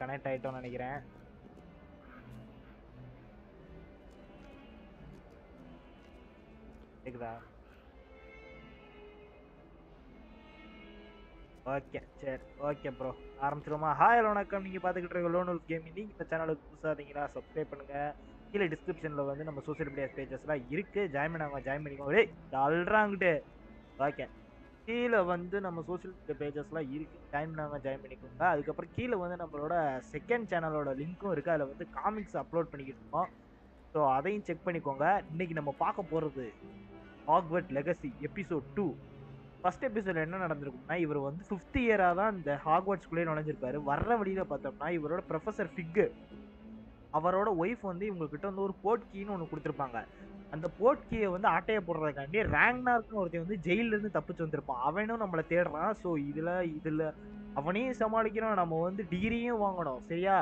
Connect ஆயிட்டோம்னு நினைக்கிறேன். கேக்குதா? Okay சரி ஓகே ப்ரோ ஆரம்பிச்சிருமா ஹாய் வணக்கம். நீங்கள் பார்த்துக்கிட்டு இருக்க லோன் உல்ஃப் கேமிங் நீங்கள் இந்த சேனலுக்கு புதுசாக இருந்தீங்கன்னா சப்ஸ்கிரைப் பண்ணுங்கள் கீழே டிஸ்கிரிப்ஷனில் வந்து நம்ம சோஷியல் மீடியா பேஜஸ்லாம் இருக்குது ஜாயின் பண்ணாங்க ஜாயின் பண்ணிக்கோங்க. டேய் அல்றாங்கிட்டு ஓகே கீழே வந்து நம்ம சோஷியல் மீடியா பேஜஸ்லாம் இருக்குது டைம் நாங்கள் ஜாயின் பண்ணிக்கோங்க அதுக்கப்புறம் கீழே வந்து நம்மளோட செகண்ட் சேனலோட லிங்க்கும் இருக்குது அதில் வந்து காமிக்ஸ் அப்லோட் பண்ணிக்கிட்டு இருக்கோம். ஸோ அதையும் செக் பண்ணிக்கோங்க. இன்னைக்கு நம்ம பார்க்க போகிறது Hogwarts Legacy episode two first episode என்ன நடந்திருக்கும்னா இவர் வந்து ஃபிஃப்த் இயராக தான் இந்த ஹாக்வர்ட்ஸ்குள்ளே நுழைஞ்சிருப்பாரு. வர்ற வழியில் பார்த்தோம்னா இவரோட ப்ரொஃபசர் ஃபிக்கு அவரோட ஒய்ஃப் வந்து இவங்ககிட்ட வந்து ஒரு போர்ட் கீன்னு ஒன்று கொடுத்துருப்பாங்க. அந்த போட்கியை வந்து ஆட்டையை போடுறதுக்காண்டி ரேங்னார்க்குன்னு ஒருத்தன் வந்து ஜெயிலிருந்து தப்பிச்சு வந்திருப்பான். அவனும் நம்மளை தேடுறான். ஸோ இதில் இதில் அவனையும் சமாளிக்கிறோம். நம்ம வந்து டிகிரியும் வாங்கணும். சரியா?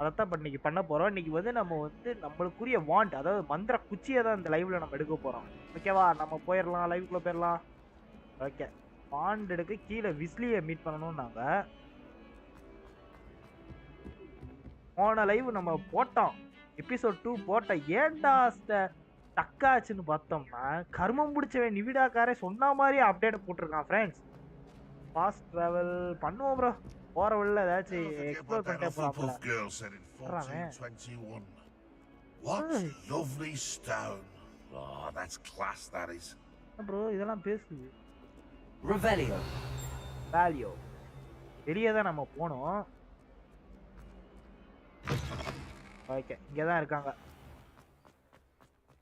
அதைத்தான் இப்போ இன்னைக்கு பண்ண போகிறோம் இன்னைக்கு வந்து நம்ம வந்து நம்மளுக்குரிய வாண்ட் அதாவது மந்திர குச்சியை தான் இந்த லைவில் நம்ம எடுக்க போகிறோம் ஓகேவா நம்ம போயிடலாம். லைவுக்குள்ளே போயிடலாம். ஓகே வாண்ட் எடுக்க கீழே விஸ்லியை மீட் பண்ணணும் நாங்கள் போன லைவ் நம்ம போட்டோம். எபிசோட் டூ போட்டோம் ஏன்டா டக்காச்சுன்னு பார்த்தோம்னா கர்மம் பிடிச்சவன் நிவிடாக்காரே சொன்ன மாதிரி அப்டேட் போட்டிருக்கான் ஃப்ரெண்ட்ஸ் ஃபாஸ்ட் ட்ராவல் பண்ணுவோம் ப்ரோ போற வழியில் ஏதாச்சும் எக்ஸ்ப்ளோர் பண்ணிட்டே. 1421. What lovely stone. Oh, that's class, that is. Bro இதெல்லாம் பேசுது Revelio. வேல்யூ வெளியே தான் நம்ம போனோம் ஓகே இங்கே தான் இருக்காங்க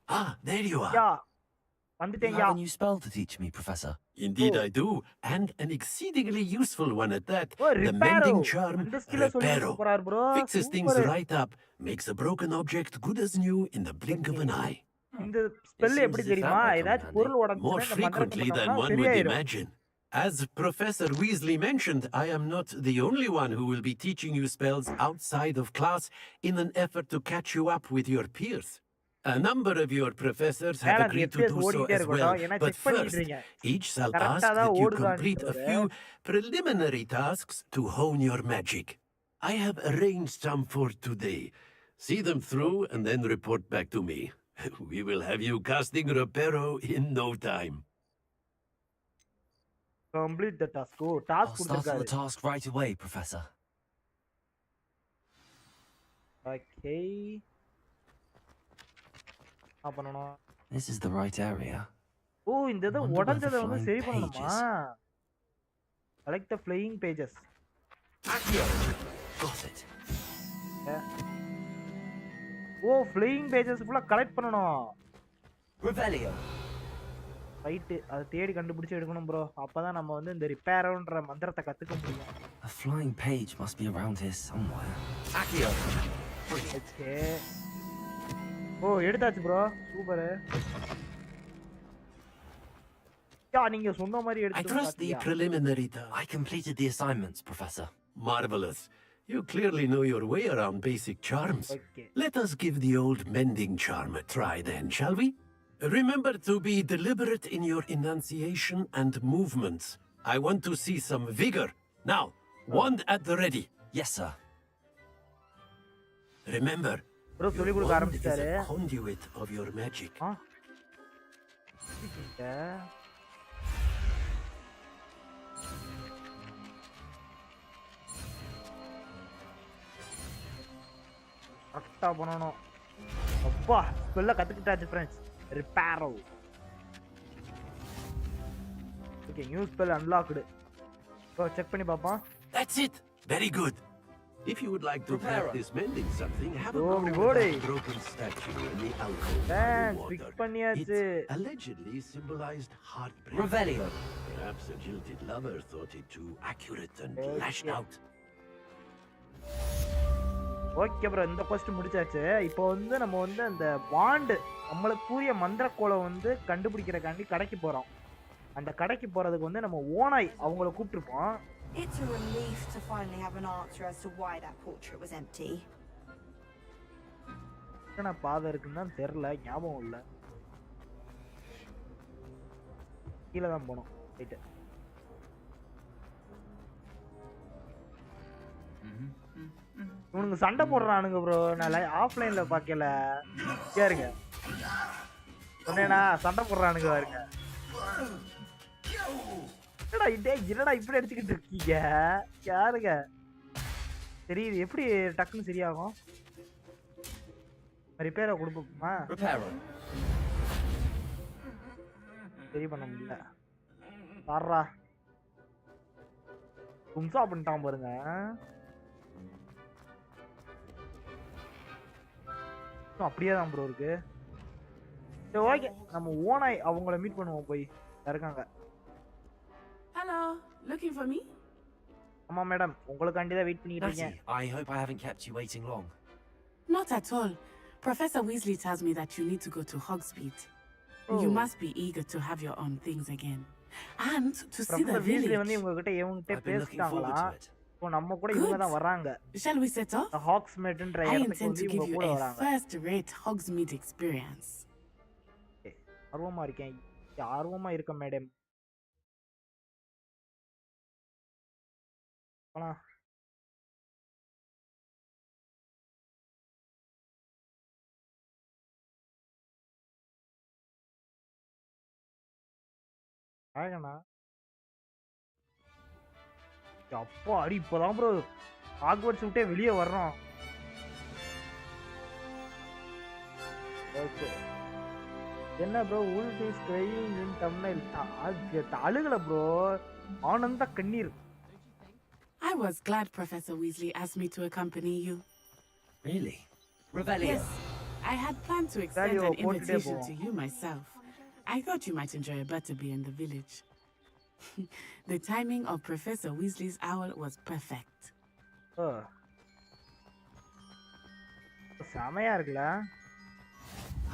Ah, there you are. Yeah You வந்துட்டேங்க have a new spell to teach me, Professor. Indeed, Oh. I do, and an exceedingly useful one at that. O The ரிப்பேரோ mending charm, இந்த ஸ்கில்ல சொல்லி Reparo, போறாரு bro fixes things right up, makes a broken object good as new in the blink of an eye. இந்த spell seems எப்படி as if தெரியுமா that might come ஏதாச்சும் in பொருள் More உடஞ்சுன்னா இந்த மந்திரத்தை frequently than பண்ணோம்னா one would சரியாயிரும் imagine. As Professor Weasley mentioned, I am not the only one who will be teaching you spells outside of class in an effort to catch you up with your peers. A number of your professors have மேல agreed to FPS do so ஓடிட்டே as well, இருக்கட்டும் ஏன்னா but check பண்ணிட்டு first, இருக்கீங்க each shall Correct ask ஆ தான் that you ஓடுதான்னு complete a தவிர. few preliminary tasks to hone your magic. I have arranged some for today. See them through and then report back to me. We will have you casting Reparo in no time. Complete the task oh I'll task start on the கொடுத்துருக்காரு task right away, Professor. Okay என்ன பண்ணணும் This is the right area. ஓ இந்த இதை உடஞ்சதை வந்து சரி பண்ணணுமா. Select the flying pages Got it. Oh flying pages ஃபுல்லாக collect பண்ணணும் Revelio. ரைட்டு அதை தேடி கண்டுபிடிச்சு எடுக்கணும் ப்ரோ அப்பதான் நம்ம வந்து இந்த ரிப்பேரோன்ற மந்திரத்தை கத்துக்க முடியும் A flying page must be around here somewhere. Accio. Okay ஓ எடுத்தாச்சு ப்ரோ சூப்பரு யா நீங்க சொன்ன மாதிரி I எடுத்து trust the preliminary task. I completed the assignments, Professor. Marvelous. You clearly know your way around basic charms. Okay Let us give the old mending charm a try then, shall we? Remember to be deliberate in your enunciation and movements. I want to see some vigor. Now, wand at the ready. Yes, sir. Remember, bro சொல்லி கொடுக்க ஆரம்பிச்சிட்டாரு. conduit of your magic. கரெக்டா பண்ணணும். அப்பா ஸ்பெல்ல கத்துக்கிட்டாச்சு friends Reparo okay new spell unlocked bro check பண்ணி பார்ப்போம். That's it. Very good. If you would like to practice mending something, have a Oh, go with that broken statue in the alcove Thanks, water. It allegedly symbolized heartbreak. Revelio. Perhaps a jilted lover thought it too accurate and Okay. lashed out. Okay bro இந்த quest முடிச்சாச்சு இப்போ வந்து நம்ம வந்து அந்த வாண்டு நம்மளுக்குரிய மந்திரக்கோளை வந்து கண்டுபிடிக்கிறக்காண்டி கடைக்கு போகிறோம் அந்த கடைக்கு போகிறதுக்கு வந்து நம்ம ஓனாய் அவங்கள கூப்பிட்டுருப்போம் It's a relief to finally have an answer as to why that portrait was empty. என்ன பாதை இருக்குன்னு தான் தெரில ஞாபகம் இல்லை. கீழே தான் போனோம் ரைட்டு இவனுங்க சண்டை போடுறானுங்க ப்ரோ நான் ஆஃப்லைன்ல பார்க்கல. கேருங்க சொன்னேனா சண்டை போடுறானுங்க பாருங்க. என்னடா இதே? என்னடா இப்படி அடிச்சுக்கிட்டு இருக்கீங்க? யாருங்க? தெரியுது. எப்படி டக்குன்னு சரியாகும்? ரிப்பேரை கொடுப்போமா. சரி பண்ண முடியல. பாடுறா கும்சா பண்ணிட்டான் பாருங்க. அப்படியே தான் ப்ரோ இருக்கு. சரி ஓகே நம்ம ஓனாய் அவங்கள மீட் பண்ணுவோம் போய். இருக்காங்க? Hello, looking for me? ஆமா மேடம் உங்களுக்காண்டி தான் வெயிட் பண்ணிட்டு இருக்கேன் Natty, I hope I haven't kept you waiting long. Not at all. Professor Weasley tells me that you need to go to Hogsmeade. You Oh. must be eager to have your own things again. And to see the professor Weasley வந்து village. இவங்க கிட்ட இவங்க I've been looking forward பேசிட்டாங்களா to it. இப்போ நம்ம கூட இவங்க தான் Good. வராங்க Shall we set off? இந்த ஹாக்ஸ்மேட்ன்ற I இடத்துக்கு intend வந்து to give இவங்க you கூட a வராங்க first-rate Hogsmeade experience. ஆர்வமா இருக்கேன் ஆர்வமா இருக்கேன் மேடம் போலாம். அழகண்ணா அப்பா அடி இப்போதான் ப்ரோ ஆக்வர்ட்ஸ் விட்டே வெளியே வர்றோம். ஓகே என்ன ப்ரோ உல் இஸ் கிரையிங் இன் தமிழ் அழுகல ப்ரோ ஆனந்த கண்ணீர். I was glad Professor Weasley asked me to accompany you. Really? Revelio. Yes, I had planned to extend Revelio, an invitation to you myself. I thought you might enjoy a butterbeer in the village. the timing of Professor Weasley's owl was perfect. Oh.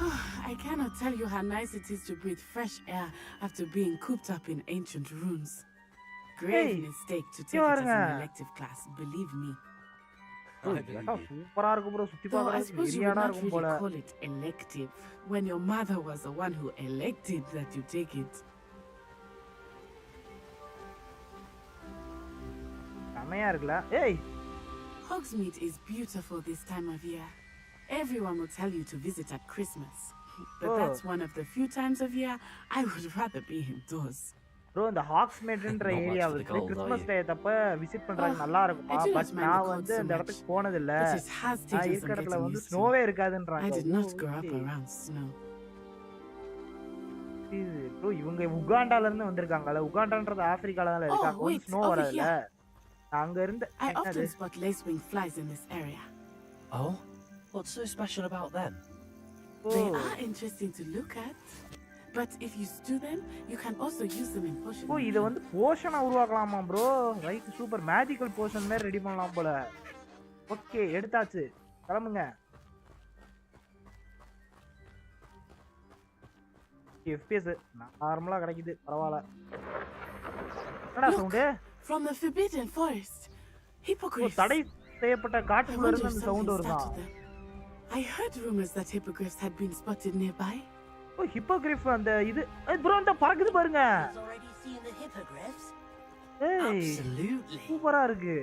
I cannot tell you how nice it is to breathe fresh air after being cooped up in ancient rooms. Grave Hey, mistake to take you it are as an a- elective class, believe me. I believe you. சூப்பரா இருக்கு bro சுத்தி Though I பார்க்கறதுக்கு suppose you would வெறியாடா not இருக்கும் really போல call it elective when your mother was the one who elected that you take it. செமையா இருக்குல்ல ஏய் Hogsmeade is beautiful this time of year. Everyone will tell you to visit at Christmas. But Oh. that's one of the few times of year I would rather be indoors. Bro இந்த ஹாக்ஸ்மேட்ன்ற Not much area for the வந்து gold, are Christmas you? Day தப்ப visit பண்றது Oh, நல்லா இருக்குமா I do not but mind நான் the வந்து cold so இந்த much. இடத்துக்கு போனது இல்ல But it has நான் taken இருக்கிற some இடத்துல getting வந்து used ஸ்னோவே to. இருக்காதுன்றாங்க I did not grow up around snow. Bro இவங்க உகாண்டால இருந்து வந்திருக்காங்கல்ல உகாண்டான்றது ஆப்பிரிக்கால தான் இருக்கு Oh, அங்க வந்து wait, ஸ்னோ over வரல here. அங்க இருந்து I என்னது often spot lacewing flies in this area. Oh? What's so special about them? They O are interesting to look at. But if you stew them, you can also use them in potion oh இத வந்து போஷனா உருவாக்கலாமா bro right super magical potion மாதிரி ready பண்ணலாம் போல okay எடுத்தாச்சு கிளம்புங்க FPS நார்மலா கிடைக்குது பரவாயில்ல என்னடா. Sound From the Forbidden Forest. Oh Hippogriffs. தடை செய்யப்பட்ட காட்டுக்குள்ள இருந்து அந்த sound them. I heard rumors that hippogriffs had been spotted nearby. Oh Hippogriff அந்த இது ப்ரோ இந்த பறக்குது பாருங்க? ஏய். சூப்பரா இருக்கு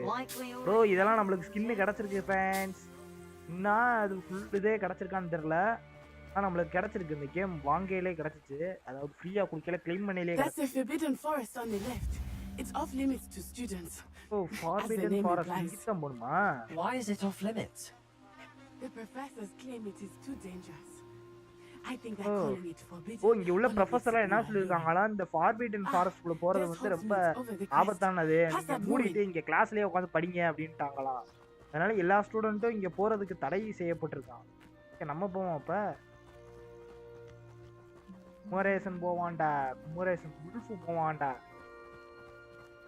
ப்ரோ இதெல்லாம் நம்மளுக்கு ஸ்கின்னு கிடைச்சிருக்கு ஃபேன்ஸ் இன்னும் அது ஃபுல் இதே கிடைச்சிருக்கான்னு தெரியல ஆனா நம்மளுக்கு கிடைச்சிருக்கு இந்த கேம் வாங்கையிலே கிடைச்சிச்சு அதாவது ஃப்ரீயா குடிக்கல கிளைம் பண்ணையிலே Forbidden Forest. It's off limits to students. implies. இங்கிட்டம் போணுமா Why is it off limits? The professors claim it is too dangerous. ஓ இங்க உள்ள only ப்ரொஃபஸர் makes it என்ன more சொல்லிருக்காங்களா இந்த ஃபார்பிடன் Ah, ஃபாரஸ்ட் குள்ள போறது வந்து ரொம்ப. ஆபத்தானது. மூடிட்டு. இங்க கிளாஸ்லயே உட்காந்து படிங்க அப்படின்ட்டாங்களாம் அதனால எல்லா ஸ்டூடெண்ட்டும் இங்க போறதுக்கு தடை செய்யப்பட்டிருக்கான். நம்ம போவோம் அப்ப. குமரேசன் போவான்டா குமரேசன் உல்ஃபு போவான்டா.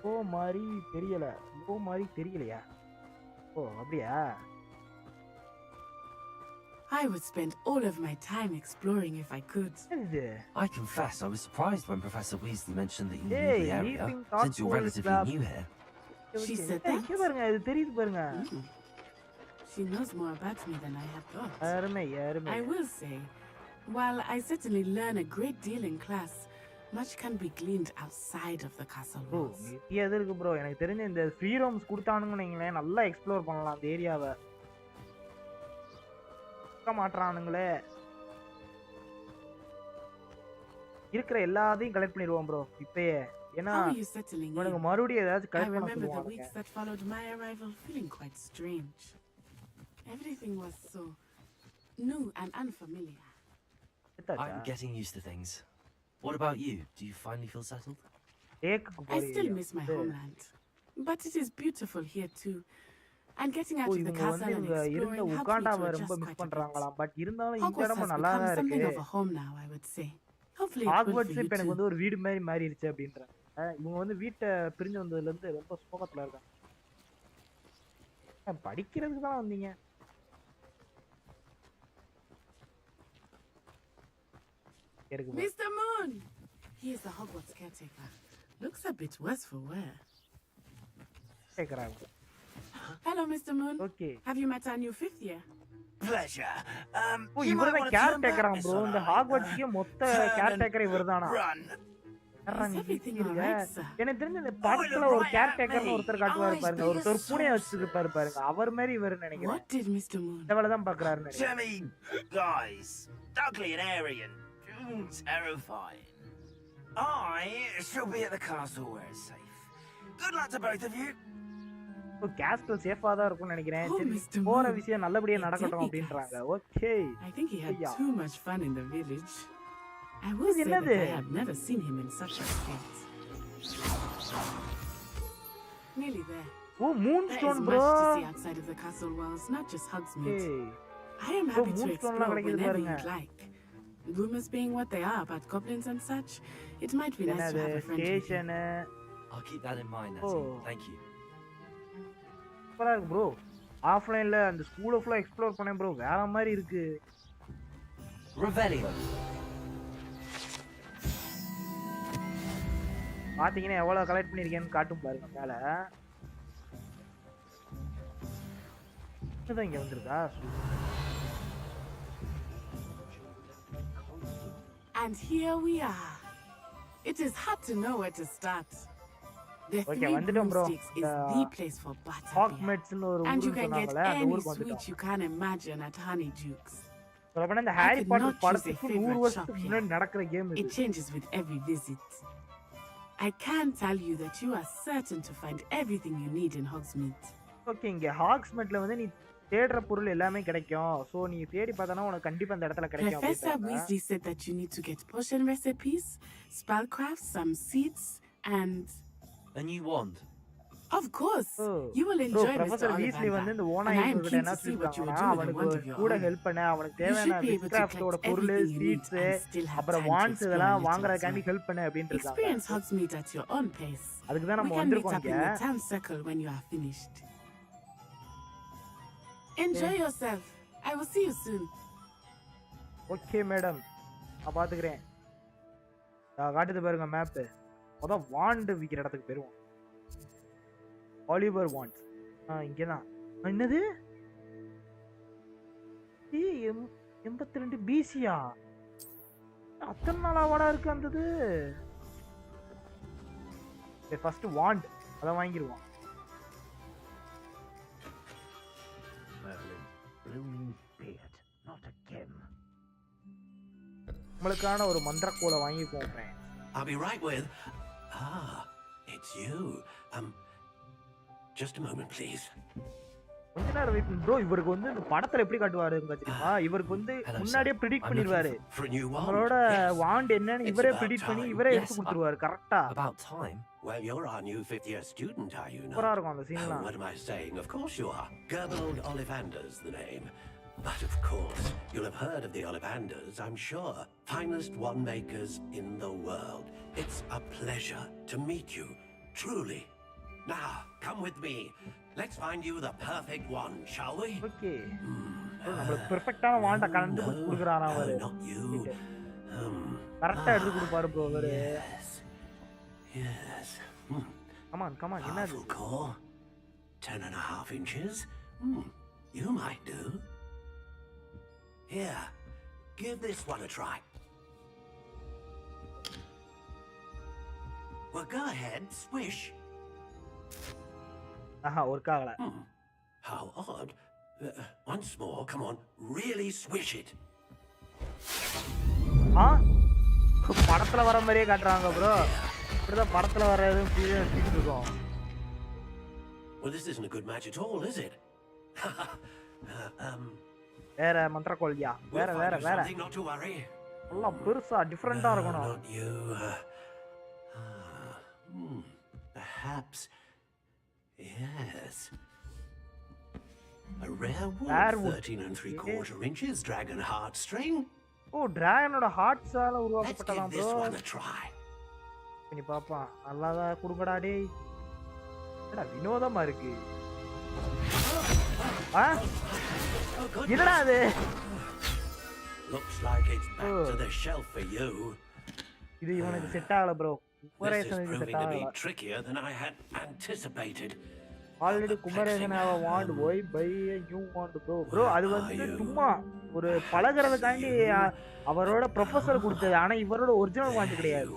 ஓ மாதிரி தெரியல. ஓ மாதிரி தெரியலையா? ஓ அப்படியா? I would spend all of my time exploring if I could. என்ன இது I confess I was surprised when Professor Weasley mentioned that you Hey, knew the area, leaping since you're cockroach relatively club. new here. She said ஏய், இங்க that? பாருங்க இது தெரியுது பாருங்க Mm. She knows more about me than I had thought. அருமை அருமை I will say, while I certainly learn a great deal in class, Much can be gleaned outside of the castle bro walls. நிறைய இது இருக்கு bro எனக்கு தெரிஞ்ச இந்த free ROMs கொடுத்தானுங்கன்னு வைங்களேன் நல்லா எக்ஸ்ப்ளோர் பண்ணலாம் அந்த ஏரியாவை மாட்டுறானுங்களே இருக்கிற எல்லாத்தையும் கலெக்ட் பண்ணிடுவோம் ப்ரோ இப்பயே ஏன்னா How are you settling இவனுங்க in? மறுபடியும் ஏதாச்சும் I கலெக்ட் பண்ண remember the சொல்லுவானுங்க weeks that followed my arrival feeling quite strange. Everything was so new and unfamiliar. எடுத்தாச்சா? I'm getting used to things. What about you? Do you finally feel settled? டேக்குக்கு I still போறீங்க miss my homeland, but it is beautiful here too. And getting O out of the இவங்க வந்து இவங்க இருந்த உகாண்டாவை ரொம்ப miss. பண்றாங்களாம் but இருந்தாலும் இந்த இடமும் நல்லா தான் இருக்கு ஹாக்வர்ட்ஸ் இப்ப எனக்கு. வந்து ஒரு வீடு மாதிரி மாறிடுச்சு அப்படின்றாங்க அஹ் இவங்க வந்து வீட்டை பிரிஞ்சு வந்ததுல இருந்து ரொம்ப சோகத்துல இருக்காங்க படிக்கிறதுக்கு தான் வந்தீங்க. Mr. Moon! He is the Hogwarts caretaker. Looks a bit worse for wear. கேக்குறாங்க Hello, Mr. Moon. Okay Have you met our new fifth year? Pleasure. Um, oh you might இவர்தான் wanna care turn back டேக்கராம் this bro one இந்த eye. ஹாக்வர்ட்ஸ்க்கே மொத்த Turn care and taker இவர்தானா Run. யார்றா Is நீ everything பேசிக்கிறீங்க? alright, sir? எனக்கு தெரிஞ்ச இந்த படத்துல ஒரு right care at டேக்கர்னு me. ஒருத்தர் காட்டுவாரு Eyes பாருங்க big ஒருத்தர் as பூனைய saucers. வச்சிருப்பாரு பாருங்க அவர் மாதிரி இவருன்னு நினைக்கிறேன் What did Mr. Moon? இந்த வேலை தான் பாக்குறாருன்னு நினைக்கிறேன் Jimmy, guys, ugly and airy and mm, terrifying. I shall be at the castle where it's safe. Good luck to both of you. இப்போ கேஸ்டல் சேஃபா தான் இருக்கும்னு நினைக்கிறேன் Oh, சரி Mr. போற Moon. விஷயம் நல்லபடியா Hey, நடக்கட்டும் Jimmy, அப்படின்றாங்க guys. Okay I think he had Yeah. too much fun in the village. I will Is say that another- I have never seen him in such a state. Nearly there. Oh moon There is stone much bro to see outside of the castle walls, not just Hogsmeade. I am Oh, happy to moonstone explore லாம் கிடைக்குது whenever பாருங்க. you'd like. Rumors being what they are about goblins and such, it might be nice to என்னது have a friend with you. Station I'll keep that in mind, Natty. Oh. Thank you. சூப்பரா இருக்கு bro ஆஃப்லைன்ல அந்த ஸ்கூலை ஃபுல்லா explore பண்ணேன் bro வேற மாதிரி இருக்கு Revelio. பாத்தீங்கன்னா எவ்வளவு கலெக்ட் பண்ணிருக்கேன்னு காட்டும் பாருங்க மேல இதுதான் இங்க வந்திருக்கா And here we are. It is hard to know where to start. The Okay, Three வந்துட்டோம் bro. Broomsticks is The the place for butterbeer. ஹாக்மெட்ஸ்னு ஒரு And you ஊருன்னு can get சொன்னாங்கல்ல அந்த any ஊருக்கு sweet வந்துட்டோம் you can imagine at Honeyduke's. சொல்லப்போனா இந்த I Harry could Potter not choose a படத்துக்கு நூறு favorite வருஷத்துக்கு shop முன்னாடி நடக்கிற கேம் It இது changes with every visit. I can tell you that you are certain to find everything you need in Hogsmeade. Okay இங்க ஹாக்ஸ்மெட்ல வந்து நீ தேடுற பொருள் எல்லாமே கிடைக்கும் சோ நீ தேடி பார்த்தனா உனக்கு கண்டிப்பா அந்த இடத்துல கிடைக்கும் Professor அப்படின்றாங்க. Weasley said that you need to get potion recipes, spellcrafts, some seeds, and A new wand. of course, Oh. you will enjoy Mr. Weasley வந்து. இந்த And ஓனாய் I am கிட்ட keen என்ன you the அவனுக்கு கூட. Help பண்ண அவனுக்கு You should தேவையான be able to விஸ்கிராஃப்டோட collect பொருள் you and have அப்புறம் வான்ஸ் இதெல்லாம் வாங்குறதுக்காண்டி. ஹெல்ப் பண்ண இருக்காங்க Experience Hogsmeade at your own pace. அதுக்கு தான் We நம்ம can meet வந்திருக்கோம் up இங்க town circle when you are finished. Enjoy yourself. I will see you soon. Okay madam நான் பாத்துக்கிறேன் காட்டுது பாருங்க மேப் அதான் வாண்டு விக்கிற இடத்துக்கு போயிருவோம். ஆலிவர் வாண்ட் ஆ இங்கதான். ஆ, என்னது? எண்பத்தி ரெண்டு பிசியா அத்தனை நாளாவாடா இருக்கு அந்த இது ஃபர்ஸ்ட் வாண்ட் not again. நம்மளுக்கான ஒரு மந்திரக்கோலை வாங்கிக்குவோம் friends. I'll be right with. Ah, it's you. Um, just a moment, please. கொஞ்ச நேரம் வெயிட் ப்ரோ இவருக்கு வந்து இந்த படத்துல எப்படி காட்டுவாரு தெரியுமா இவருக்கு வந்து Hello, sir. முன்னாடியே ப்ரிடிக்ட் I'm பண்ணிடுவாரு looking For a new wand? நம்மளோட Yes. வாண்ட் என்னன்னு It's இவரே about ப்ரிடிக்ட் பண்ணி time. இவரே Yes, எடுத்து I- கொடுத்துருவாரு கரெக்டா About time. Well, you're our new fifth year student, are you சூப்பரா not? இருக்கும் அந்த Oh, சீன்லாம் what am I saying? Of course you are. Gerbold Ollivander's the name. But of course, you'll have heard of the Ollivanders, I'm sure. Finest wand makers in the world. It's a pleasure to meet you, truly. Now, come with me. Let's find you the perfect one, shall we? Okay நம்மளுக்கு பெர்ஃபெக்ட்டான வாண்ட கலந்து கொடுக்குறாராம் no, அவரு not you. Um, கரெக்டா எடுத்து கொடுப்பாரு bro அவரு yes. Yes. Hmm. Come on come on என்னது Powerful core. Ten and a half inches. Hmm. You might do. Here, give this one a try. Well, go ahead, swish. Aha work ஆகல Hmm. How odd. Uh, once more, come on, really swish it. ஆ படத்துல வர மாதிரியே காட்டுறாங்க bro இப்படிதான் படத்துல வர எதுவும் ஃபீல் இருக்கும் Well, this isn't a good match at all, is it? Uh, um, வேற மந்திர கோழியா we'll வேற வேற வேற. எல்லாம் பெருசா டிஃப்ரெண்டா இருக்கணும். Uh, ah, hmm, perhaps. Yes. A rare wood, Rare wood. 13 and 3 quarter inches, dragon heartstring. Oh டிராகனோட give உருவாக்கப்பட்டதாம் this bro one a try. பண்ணி பாப்பான் நல்லாதான் கொடுங்கடா டேய் என்னடா வினோதமா இருக்கு ஆ Oh. என்னடா அது? Looks like it's back to Oh. the shelf for you. இது இவனுக்கு செட் ஆகல ப்ரோ குமரேசனுக்கு செட் ஆகல. trickier than I had anticipated. Already Kumaresan அவ வாண்ட் போய் by you wand bro bro அது வந்து சும்மா ஒரு பழகிறதுக்காண்டி அவரோட ப்ரொஃபசர் கொடுத்தது. ஆனா இவரோட ஒரிஜினல் வாண்ட் கிடையாது.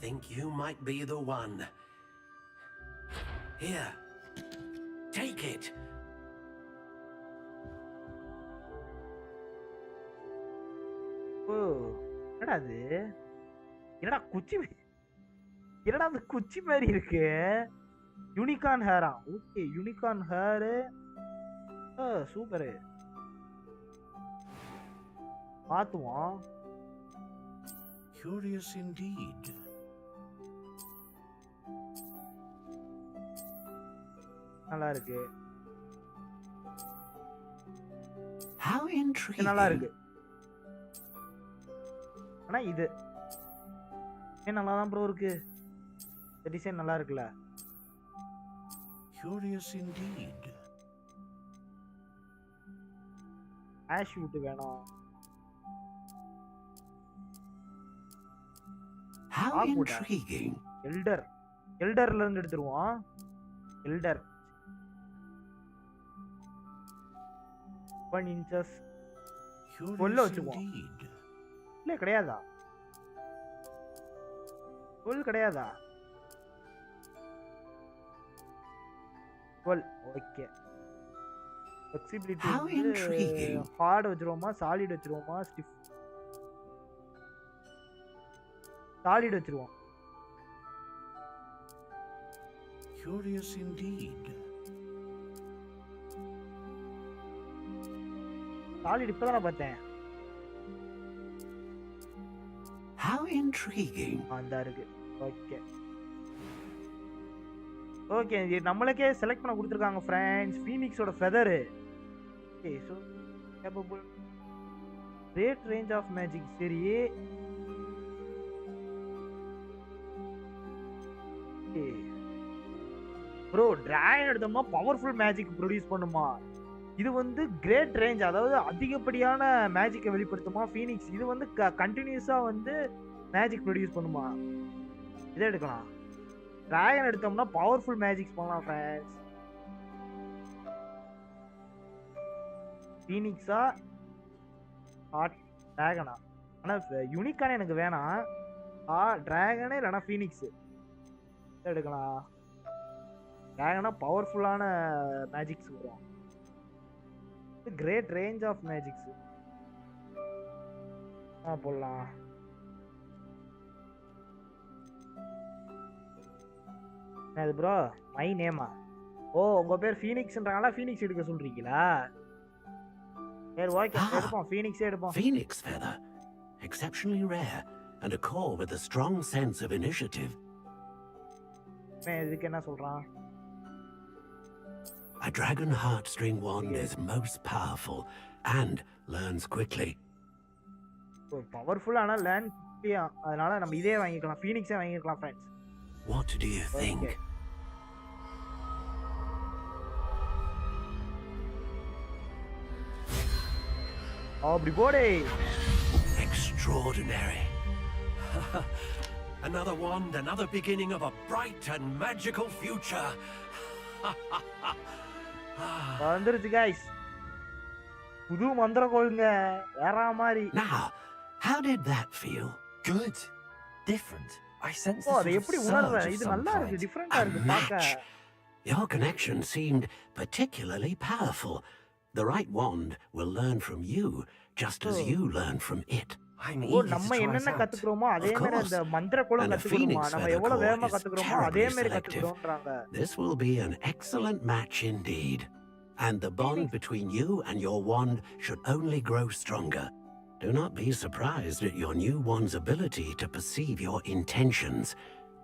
Think you might be the one. Here, take it. Oh என்னடா அது என்னடா குச்சி என்னடா அந்த குச்சி மாதிரி இருக்கு யூனிகார்ன் ஹேரா ஓகே யூனிகார்ன் ஹேரு சூப்பரு மாத்துவோம் Curious indeed. நல்லா இருக்கு. நல்லா இருக்கு ஆனா இது. ஏன் நல்லா தான் ப்ரோ இருக்கு? இந்த டிசைன் நல்லா இருக்குல்ல Curious indeed. ஆஷ் விட்டு வேணும். How intriguing. எல்டர் எல்டர்ல இருந்து எடுத்துருவோம். எல்டர் ஒன் இன்ச்சஸ் Curious வச்சுக்குவோம். இல்ல கிடையாதா? டுவெல் கிடையாதா? டுவெல் ஓகே ஃப்ளெக்சிபிலிட்டி. ஹார்ட் வச்சிருவோமா சாலிட் வச்சிருவோமா ஸ்டிஃப் சாலிட் வச்சிருவோம். Curious indeed. சாலிட் இப்பதானே பார்த்தேன். How intriguing. அந்த இருக்கு. ஓகே ஓகே நம்மளுக்கே செலக்ட் பண்ண கொடுத்துருக்காங்க friends ஃபீனிக்ஸோட feather okay so capable great range of magic சரி. ப்ரோ டிராகன் எடுத்தோம்னா பவர்ஃபுல் மேஜிக் ப்ரொடியூஸ் பண்ணுமா? இது வந்து கிரேட் ரேஞ்ச் அதாவது அதிகப்படியான மேஜிக்கை வெளிப்படுத்துமா ஃபீனிக்ஸ் இது வந்து கண்டினியூஸாக வந்து மேஜிக் ப்ரொடியூஸ் பண்ணுமா? இதை எடுக்கலாம். டிராகன் எடுத்தோம்னா பவர்ஃபுல் மேஜிக்ஸ் பண்ணலாம் ஃப்ரெண்ட்ஸ் ஃபீனிக்ஸா ஹாட் டிராகனா ஆனால் யூனிக்கான எனக்கு வேணாம். ஆ டிராகனே இல்லைனா ஃபீனிக்ஸு இதை எடுக்கலாம். டிராகனா பவர்ஃபுல்லான மேஜிக்ஸ் வரும் கிரேட் ரேஞ்ச் ஆஃப் மேஜிக்ஸ் ஆ போடலாம் அது ப்ரோ மை நேமா ஓ உங்க பேர் ஃபீனிக்ஸ்ன்றாங்களா ஃபீனிக்ஸ் எடுக்க சொல்றீங்களா சரி ஓகே Ah. எடுப்போம் ஃபீனிக்ஸே எடுப்போம் Phoenix feather. Exceptionally rare. And a core with a strong sense of initiative. இதுக்கு என்ன சொல்றான் A dragon heartstring wand is most powerful and learns quickly. Powerful ஆனால் லேண்ட் அதனால நம்ம இதே வாங்கிக்கலாம் ஃபீனிக்ஸே வாங்கிக்கலாம் friends What do you think? Okay. அப்படி போடே Extraordinary. another wand, another beginning of a bright and magical future. வந்துருச்சு கைஸ் புது மந்திர கோளுங்க வேற மாதிரி Now, how did that feel? Good. Different. I sense O a அதை sort of எப்படி surge உணர்ற of இது some நல்லா இருக்கு kind. டிஃப்ரெண்டா A இருக்கு பார்க்க match. Your connection seemed particularly powerful. The right wand will learn from you, just as Oh. you learn from it. I'm O eager to நம்ம try it என்னென்ன out. கத்துக்கிறோமோ அதே மாதிரி course. அந்த மந்திர கோலம் And a கத்துக்கணுமா phoenix நம்ம feather எவ்வளவு core வேகமா is கத்துக்கிறோமோ அதே terribly மாதிரி selective. கத்துக்கிறோம்ன்றாங்க This will be an excellent match indeed. And the bond between you and your wand should only grow stronger. Do not be surprised at your new wand's ability to perceive your intentions,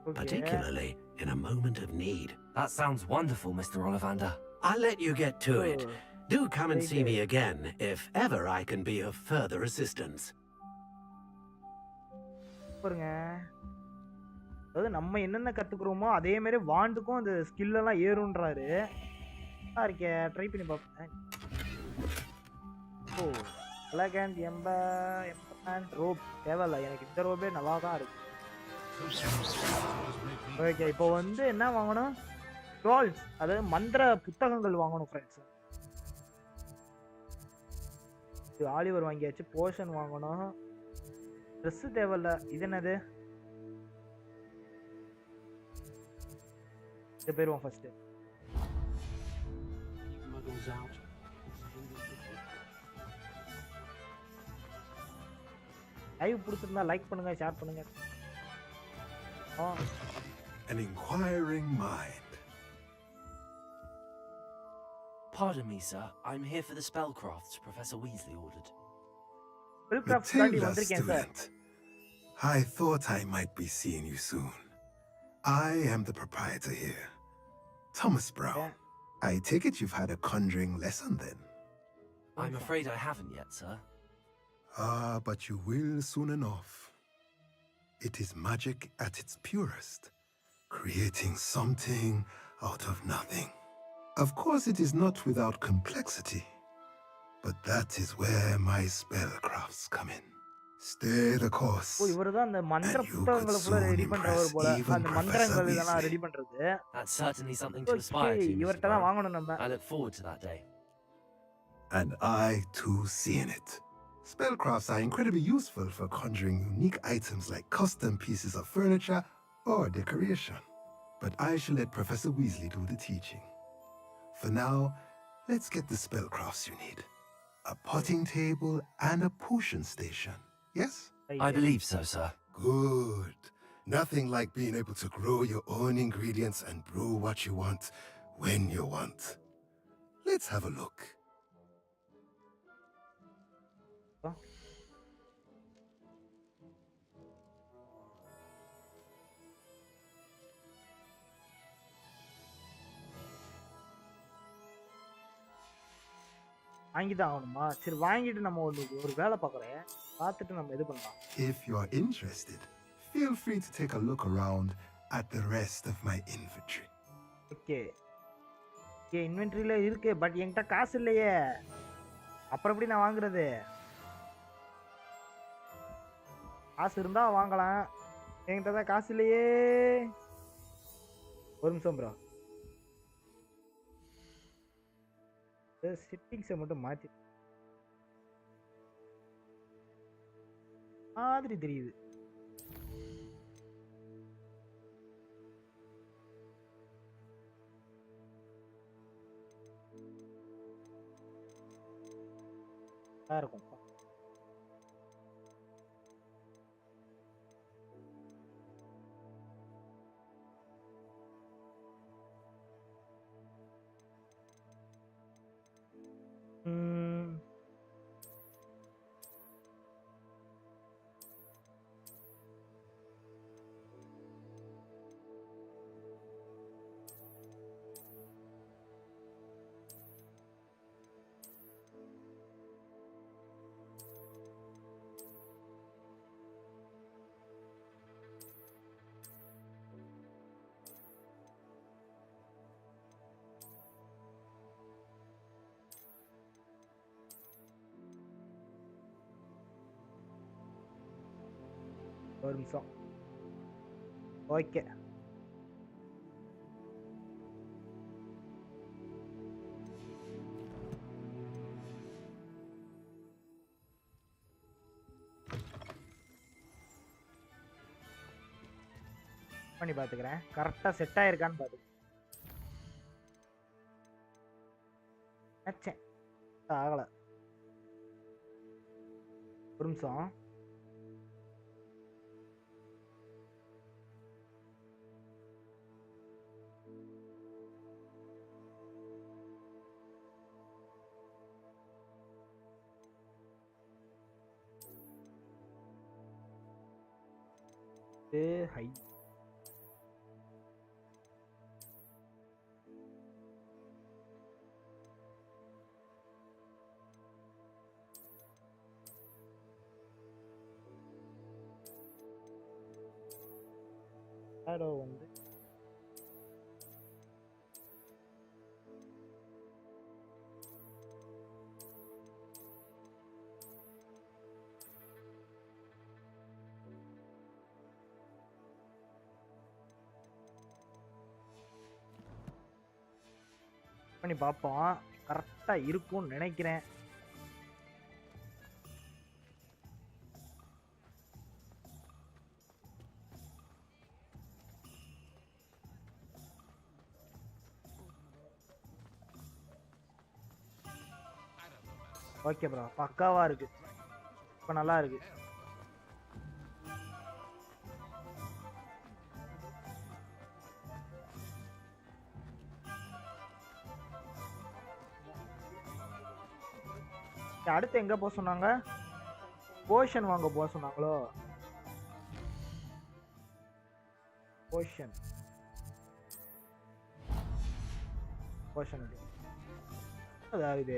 okay particularly in a moment of need. That sounds wonderful, Mr. Ollivander. I'll let you get to it. Oh. Do come and Very see me good. again if ever I can be of further assistance. பாருங்க. அதாவது நம்ம என்னென்ன கத்துக்கிறோமோ அதே மாதிரி வாண்டுக்கும் அந்த skill எல்லாம் ஏறுன்றாரு இருக்கே try பண்ணி பார்ப்பேன் ஓ பிளாக் அண்ட் எம்ப எம்பன் ரோப் தேவையில்ல எனக்கு இந்த ரோபே நல்லா தான் இருக்கு. ஓகே இப்போ வந்து என்ன வாங்கணும்? ஸ்க்ரால்ஸ் அதாவது மந்திர புத்தகங்கள் வாங்கணும் ஃப்ரெண்ட்ஸ் இது ஆலிவர் வாங்கியாச்சு போர்ஷன் வாங்கணும். ட்ரெஸ்ஸு தேவையில்ல இது என்னது இது போயிருவோம் ஃபர்ஸ்ட் லைவ் பிடிச்சிருந்தா லைக் பண்ணுங்க ஷேர் பண்ணுங்க An inquiring mind. Pardon me, sir. I'm here for the spellcrafts Professor Weasley ordered. தாண்டி Matilda வந்திருக்கேன் sir student. I thought I might be seeing you soon. I am the proprietor here, Thomas Brown. I take it you've had a conjuring lesson then. I'm afraid I haven't yet, sir. Ah, but you will soon enough. It is magic at its purest, creating something out of nothing. Of course, it is not without complexity, but that is where my spellcrafts come in. Stay the course. ஓ இவர் தான் அந்த மந்திர And you புத்தகங்களை could ஃபுல்லா soon ready பண்றவர் impress போல even அந்த Professor மந்திரங்கள் இதெல்லாம் Weasley. ரெடி பண்றது That's certainly something to okay aspire to, Mr. இவர்கிட்ட தான் Brown. வாங்கணும் நம்ம I look forward to that day. And I too see in it. Spellcrafts are incredibly useful for conjuring unique items like custom pieces of furniture or decoration. But I shall let Professor Weasley do the teaching. For now, let's get the spellcrafts you need. A potting table and a potion station. Yes? Oh, I believe so, sir. Good. Nothing like being able to grow your own ingredients and brew what you want when you want. Let's have a look. வாங்கி தான் ஆகணுமா சரி வாங்கிட்டு நம்ம ஒரு ஒரு வேலை பார்க்குறேன். பார்த்துட்டு நம்ம இது பண்ணலாம். If you're interested, feel free to take a look around at the rest of my inventory. Okay okay இன்வென்ட்ரியில் இருக்கு பட் என்கிட்ட காசு இல்லையே. அப்புறம் எப்படி நான் வாங்குறது? காசு இருந்தா வாங்கலாம். என்கிட்ட தான் காசு இல்லையே. ஒரு நிமிஷம் ப்ரோ செட்டிங்ஸை மட்டும் மாற்றி மாதிரி தெரியுது. இருக்கும். ஒரு நிமிஷம். ஓகே பண்ணி பார்த்துக்கிறேன். கரெக்டாக செட் ஆயிருக்கான்னு பார்த்து. ஆகலை. ஒரு நிமிஷம். えー、はい。பண்ணி பார்ப்போம் கரெக்டாக இருக்கும்னு நினைக்கிறேன். ஓகே ப்ரோ பக்காவா இருக்கு. இப்போ நல்லா இருக்கு. அடுத்து எங்க போக சொன்னாங்க? போஷன் வாங்க போக சொன்னாங்களோ? போஷன் போஷன் அதாவது